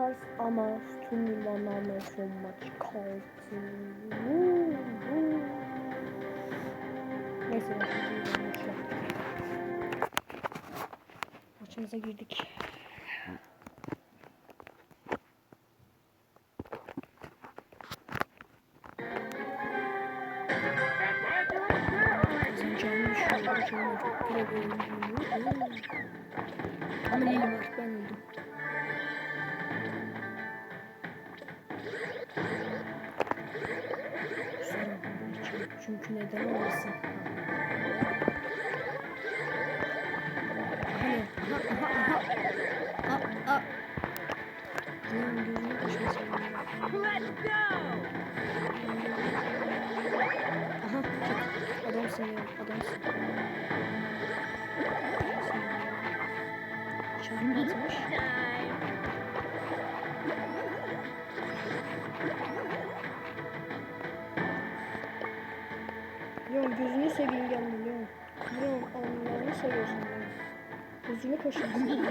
Stars ama kaldı. Vuu, vuu. Neyse maçımıza girdik. Ama Lili var. Ben öldüm. Çünkü neden olmasın? Hani, aha, aha, aha. Aa, aa. Gözünü kaşına seveyim. Aha, çık. Adamsın ya. Leon gözünü seveyim gelme Leon. Leon Allah'ını seviyorsun Leon. Gözünü kaşırsın.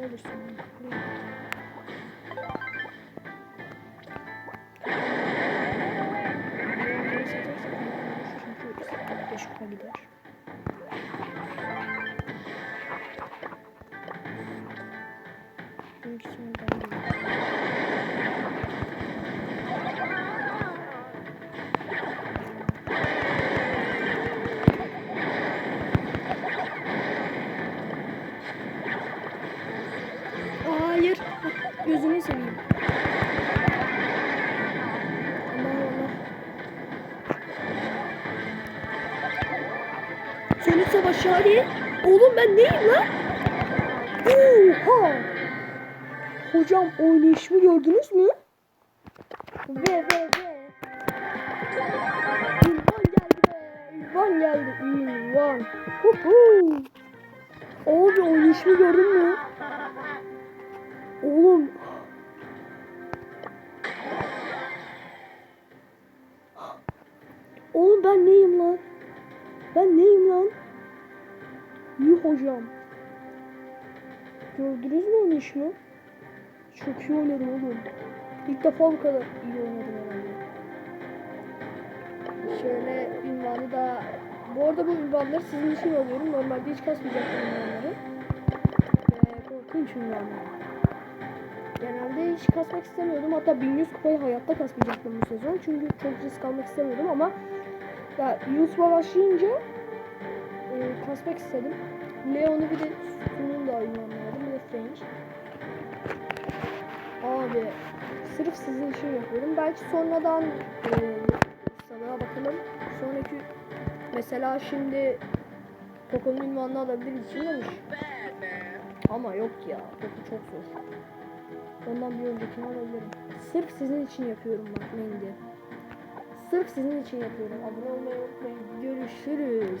Ne olursun 5 kupa gider. Büyük ihtimalle ben Gözünü seveyim. Sonuç savaşı hadi. Oğlum ben neyim lan? Oha. Hocam oynayışımı gördünüz mü? Ve ve ve. Ünvan geldi be. Ünvan geldi. Ünvan. Huhu. Abi oynayışımı gördün mü? Oğlum. Oğlum ben neyim lan? Ben neyim lan? Yuh hocam. Gördünüz mü onun işini? Çok iyi oynadım oğlum. İlk defa bu kadar iyi oynadım herhalde. Şöyle ünvanı da... Bu arada bu ünvanları sizin için alıyorum. Normalde hiç kasmayacaktım ünvanları. Ee, korkunç ünvanlar. Genelde hiç kasmak istemiyordum. Hatta 1100 kupayı hayatta kasmayacaktım bu sezon. Çünkü çok risk almak istemiyordum ama ya YouTube'a başlayınca e, kasmak istedim. Leon'u bir de Su'nun da ünvanladım. Bir de French. Abi sırf sizin için yapıyorum. Belki sonradan e, sana bakalım. Sonraki mesela şimdi Poco'nun ünvanını alabiliriz için demiş. Ama yok ya. Poco çok zor. Ondan bir öncekini alabilirim. Sırf sizin için yapıyorum bak Mendi. Sırf sizin için yapıyorum. Abone olmayı unutmayın. Görüşürüz.